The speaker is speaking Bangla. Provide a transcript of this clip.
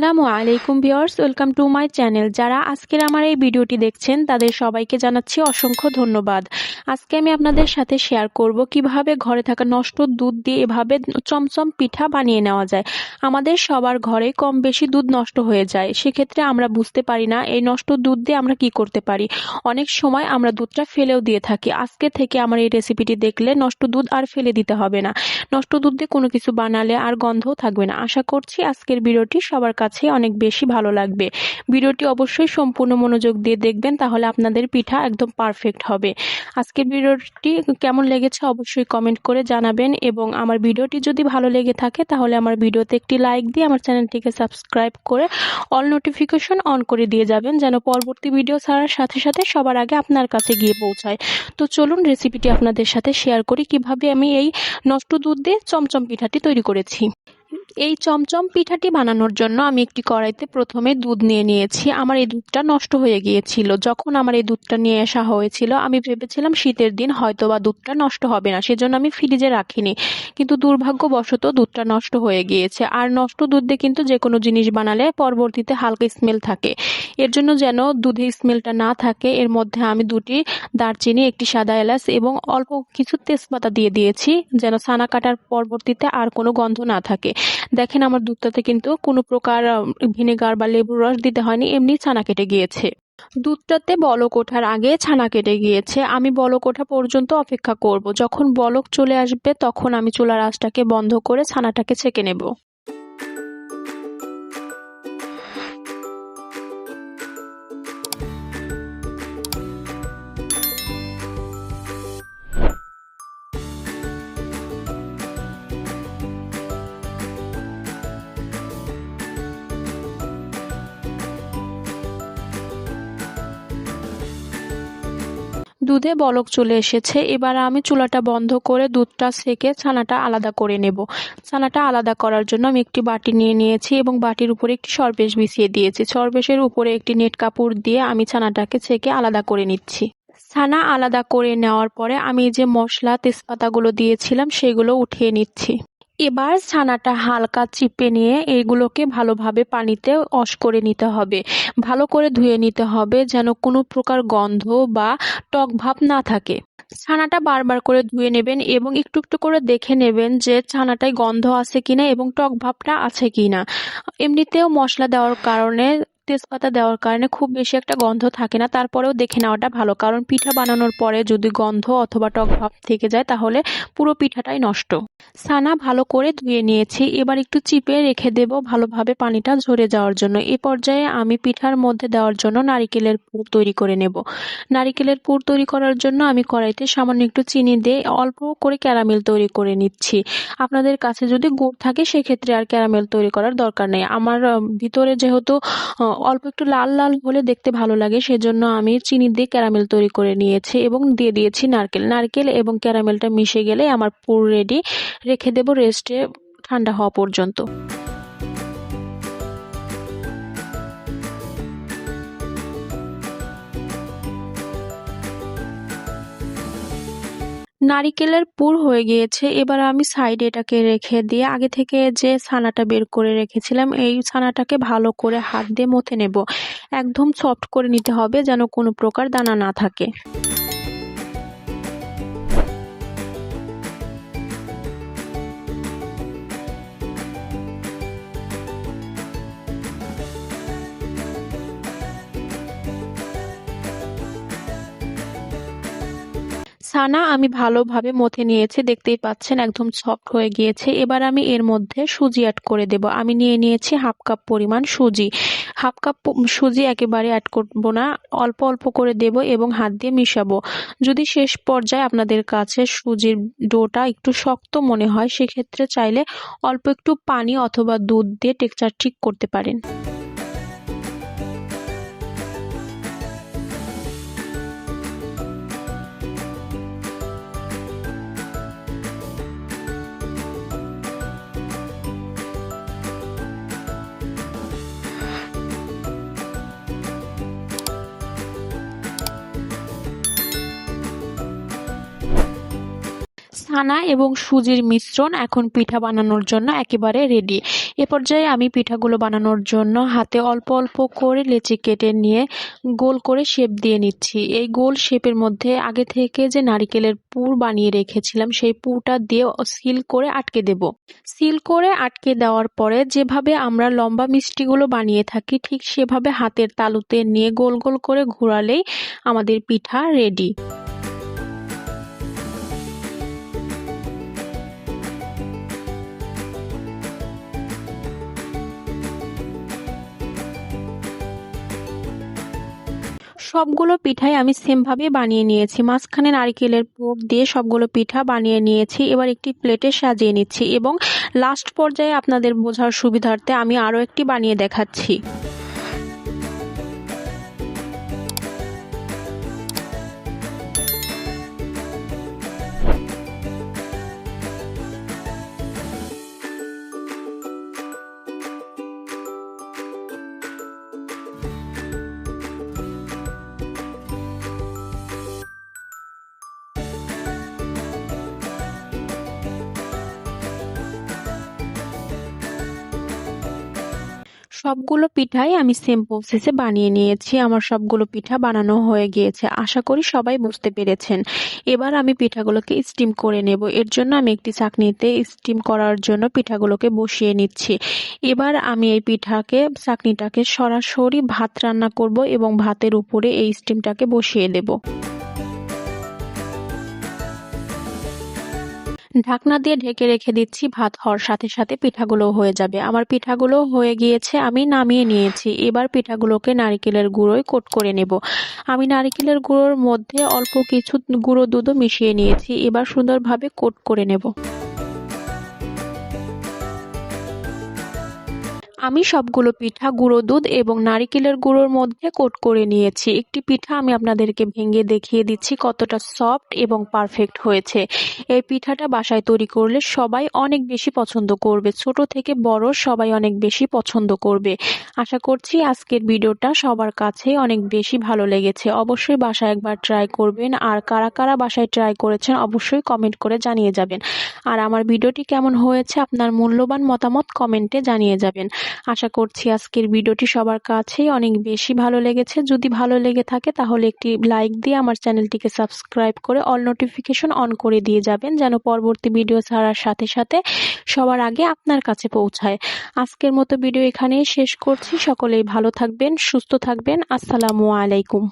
আসসালামু আলাইকুম viewers, welcome to my channel. যারা আজকের আমার এই ভিডিওটি দেখছেন, তাদের সবাইকে জানাচ্ছি অসংখ্য ধন্যবাদ। আজকে আমি আপনাদের সাথে শেয়ার করব কীভাবে ঘরে থাকা নষ্ট দুধ দিয়ে এভাবে চমচম পিঠা বানিয়ে নেওয়া যায়। আমাদের সবার ঘরে কম বেশি দুধ নষ্ট হয়ে যায়, সেক্ষেত্রে আমরা বুঝতে পারি না এই নষ্ট দুধ দিয়ে আমরা কি করতে পারি। অনেক সময় আমরা দুধটা ফেলেও দিয়ে থাকি। আজকে থেকে আমার এই রেসিপিটি দেখলে নষ্ট দুধ আর ফেলে দিতে হবে না। নষ্ট দুধ দিয়ে কোনো কিছু বানালে আর গন্ধও থাকবে না। আশা করছি আজকের ভিডিওটি সবার কাছে অনেক বেশি ভালো লাগবে। ভিডিওটি অবশ্যই সম্পূর্ণ মনোযোগ দিয়ে দেখবেন, তাহলে আপনাদের পিঠা একদম পারফেক্ট হবে। আজকের ভিডিওটি কেমন লেগেছে অবশ্যই কমেন্ট করে জানাবেন এবং আমার ভিডিওটি যদি ভালো লেগে থাকে, তাহলে আমার ভিডিওতে একটি লাইক দিয়ে আমার চ্যানেলটিকে সাবস্ক্রাইব করে অল নোটিফিকেশন অন করে দিয়ে যাবেন, যেন পরবর্তী ভিডিও ছাড়ার সাথে সাথে সবার আগে আপনার কাছে গিয়ে পৌঁছায়। তো চলুন রেসিপিটি আপনাদের সাথে শেয়ার করি। কীভাবে আমি এই নষ্ট দুধ দিয়ে চমচম পিঠাটি তৈরি করেছি। এই চমচম পিঠাটি বানানোর জন্য আমি একটি কড়াইতে প্রথমে দুধ নিয়ে নিয়েছি। আমার এই দুধটা নষ্ট হয়ে গিয়েছিল। যখন আমার এই দুধটা নিয়ে আসা হয়েছিল, আমি ভেবেছিলাম শীতের দিন হয়তো বা দুধটা নষ্ট হবে না, সেজন্য আমি ফ্রিজে রাখিনি। কিন্তু দুর্ভাগ্যবশত দুধটা নষ্ট হয়ে গিয়েছে। আর নষ্ট দুধ দিয়ে কিন্তু যে কোনো জিনিস বানালে পরবর্তীতে হালকা স্মেল থাকে। এর জন্য যেন দুধের স্মেলটা না থাকে, এর মধ্যে আমি দুটি দারচিনি, একটি সাদা এলাচ এবং অল্প কিছু তেজপাতা দিয়ে দিয়েছি, যেন ছানা কাটার পরবর্তীতে আর কোনো গন্ধ না থাকে। দেখেন আমার দুধটাতে কিন্তু কোনো প্রকার ভিনেগার বা লেবুর রস দিতে হয়নি, এমনি ছানা কেটে গিয়েছে। দুধটাতে বলক ওঠার আগে ছানা কেটে গিয়েছে। আমি বলক ওঠা পর্যন্ত অপেক্ষা করব। যখন বলক চলে আসবে, তখন আমি চুলার আঁচটাকে বন্ধ করে ছানাটাকে ছেঁকে নেব। দুধে বলক চলে এসেছে। এবার আমি চুলাটা বন্ধ করে দুধটা সেকে ছানাটা আলাদা করে নেব। ছানাটা আলাদা করার জন্য আমি একটি বাটি নিয়ে নিয়েছি এবং বাটির উপরে একটি সরবেশ বিছিয়ে দিয়েছি। সরবেশের উপরে একটি নেট কাপড় দিয়ে আমি ছানাটাকে ছেঁকে আলাদা করে নিচ্ছি। ছানা আলাদা করে নেওয়ার পরে আমি যে মশলা তেজপাতাগুলো দিয়েছিলাম, সেগুলো উঠিয়ে নিচ্ছি। এবার ছানাটা হালকা চিপে নিয়ে এগুলোকে ভালোভাবে পানিতে অশ করে নিতে হবে। ভালো করে ধুয়ে নিতে হবে যেন কোনো প্রকার গন্ধ বা টক ভাব না থাকে। ছানাটা বারবার করে ধুয়ে নেবেন এবং একটু একটু করে দেখে নেবেন যে ছানাটায় গন্ধ আছে কিনা এবং টক ভাবটা আছে কিনা। এমনিতেও মশলা দেওয়ার কারণে তেজপাতা দেওয়ার কারণে খুব বেশি একটা গন্ধ থাকে না, তারপরেও দেখে নেওয়াটা ভালো। কারণ পিঠা বানানোর পরে যদি গন্ধ অথবা টক ভাব থেকে যায়, তাহলে পুরো পিঠাটাই নষ্ট। ছানা ভালো করে ধুয়ে নিয়েছি। এবার একটু চিপে রেখে দেব ভালোভাবে পানিটা ঝরে যাওয়ার জন্য। এ পর্যায়ে আমি পিঠার মধ্যে দেওয়ার জন্য নারিকেলের পুর তৈরি করে নেব। নারিকেলের পুর তৈরি করার জন্য আমি কড়াইতে সামান্য একটু চিনি দিয়ে অল্প করে ক্যারামেল তৈরি করে নিচ্ছি। আপনাদের কাছে যদি গুড় থাকে, সেক্ষেত্রে আর ক্যারামেল তৈরি করার দরকার নেই। আমার ভিতরে যেহেতু অল্প একটু লাল লাল হলে দেখতে ভালো লাগে। সেজন্য আমি চিনি দিয়ে ক্যারামেল তৈরি করে নিয়েছি এবং দিয়ে দিয়েছি নারকেল। নারকেল এবং ক্যারামেলটা মিশে গেলে আমার পুর রেডি রেখে দেব রেস্টে ঠান্ডা হওয়া পর্যন্ত। নারিকেলের পুর হয়ে গিয়েছে। এবার আমি সাইডে এটাকে রেখে দিয়ে আগে থেকে যে ছানাটা বের করে রেখেছিলাম, এই ছানাটাকে ভালো করে হাত দিয়ে মথে নেব। একদম সফট করে নিতে হবে যেন কোনো প্রকার দানা না থাকে। ছানা আমি ভালোভাবে মথে নিয়েছি, দেখতেই পাচ্ছেন একদম সফট হয়ে গিয়েছে। এবার আমি এর মধ্যে সুজি অ্যাড করে দেব। আমি নিয়ে নিয়েছি হাফ কাপ পরিমাণ সুজি। হাফ কাপ সুজি একেবারে অ্যাড করব না, অল্প অল্প করে দেব এবং হাত দিয়ে মিশাবো। যদি শেষ পর্যায়ে আপনাদের কাছে সুজির ডোটা একটু শক্ত মনে হয়, সেক্ষেত্রে চাইলে অল্প একটু পানি অথবা দুধ দিয়ে টেক্সচার ঠিক করতে পারেন। ছানা এবং সুজির মিশ্রণ এখন পিঠা বানানোর জন্য একেবারে রেডি এ পর্যায়ে আমি পিঠাগুলো বানানোর জন্য হাতে অল্প অল্প করে লেচি কেটে নিয়ে গোল করে শেপ দিয়ে নিচ্ছি। এই গোল শেপের মধ্যে আগে থেকে যে নারিকেলের পুর বানিয়ে রেখেছিলাম, সেই পুরটা দিয়ে সিল করে আটকে দেব। সিল করে আটকে দেওয়ার পরে যেভাবে আমরা লম্বা মিষ্টিগুলো বানিয়ে থাকি, ঠিক সেভাবে হাতের তালুতে নিয়ে গোল গোল করে ঘোরালেই আমাদের পিঠা রেডি সবগুলো পিঠাই আমি সেমভাবে বানিয়ে নিয়েছি। মাঝখানে নারকেলের পুর দিয়ে সবগুলো পিঠা বানিয়ে নিয়েছি। এবার একটি প্লেটে সাজিয়ে নিচ্ছি এবং লাস্ট পর্যায়ে আপনাদের বোঝার সুবিধার্থে আমি আরও একটি বানিয়ে দেখাচ্ছি। সবগুলো পিঠাই আমি সেম প্রসেসে বানিয়ে নিয়েছি। আমার সবগুলো পিঠা বানানো হয়ে গিয়েছে। আশা করি সবাই বুঝতে পেরেছেন। এবার আমি পিঠাগুলোকে স্টিম করে নেব। এর জন্য আমি একটি চাকনিতে স্টিম করার জন্য পিঠাগুলোকে বসিয়ে নিচ্ছি। এবার আমি এই পিঠাকে, চাকনিটাকে সরাসরি ভাত রান্না করব এবং ভাতের উপরে এই স্টিমটাকে বসিয়ে দেব। ঢাকনা দিয়ে ঢেকে রেখে দিচ্ছি ভাত হওয়ার সাথে সাথে পিঠাগুলো হয়ে যাবে। আমার পিঠাগুলো হয়ে গিয়েছে, আমি নামিয়ে নিয়েছি। এবার পিঠাগুলোকে নারিকেলের গুঁড়োয় কোট করে নেব। আমি নারিকেলের গুঁড়োর মধ্যে অল্প কিছু গুঁড়ো দুধও মিশিয়ে নিয়েছি। এবার সুন্দরভাবে কোট করে নেব। আমি সবগুলো পিঠা, গুঁড়ো দুধ এবং নারিকেলের গুঁড়োর মধ্যে কোট করে নিয়েছি। একটি পিঠা আমি আপনাদেরকে ভেঙে দেখিয়ে দিচ্ছি কতটা সফট এবং পারফেক্ট হয়েছে। এই পিঠাটা বাসায় তৈরি করলে সবাই অনেক বেশি পছন্দ করবে। ছোট থেকে বড় সবাই অনেক বেশি পছন্দ করবে। আশা করছি আজকের ভিডিওটা সবার কাছে অনেক বেশি ভালো লেগেছে। অবশ্যই বাসায় একবার ট্রাই করবেন। আর কারা কারা বাসায় ট্রাই করেছেন অবশ্যই কমেন্ট করে জানিয়ে যাবেন। আর আমার ভিডিওটি কেমন হয়েছে, আপনার মূল্যবান মতামত কমেন্টে জানিয়ে যাবেন। আশা করছি আজকের ভিডিওটি সবার কাছেই অনেক বেশি ভালো লেগেছে। যদি ভালো লেগে থাকে তাহলে একটি লাইক দিয়ে আমার চ্যানেলটিকে সাবস্ক্রাইব করে অল নোটিফিকেশন অন করে দিয়ে যাবেন, যেন পরবর্তী ভিডিও ছাড়ার সাথে সাথে সবার আগে আপনার কাছে পৌঁছায়। আজকের মতো ভিডিও এখানেই শেষ করছি। সকলেই ভালো থাকবেন, সুস্থ থাকবেন। আসসালামু আলাইকুম।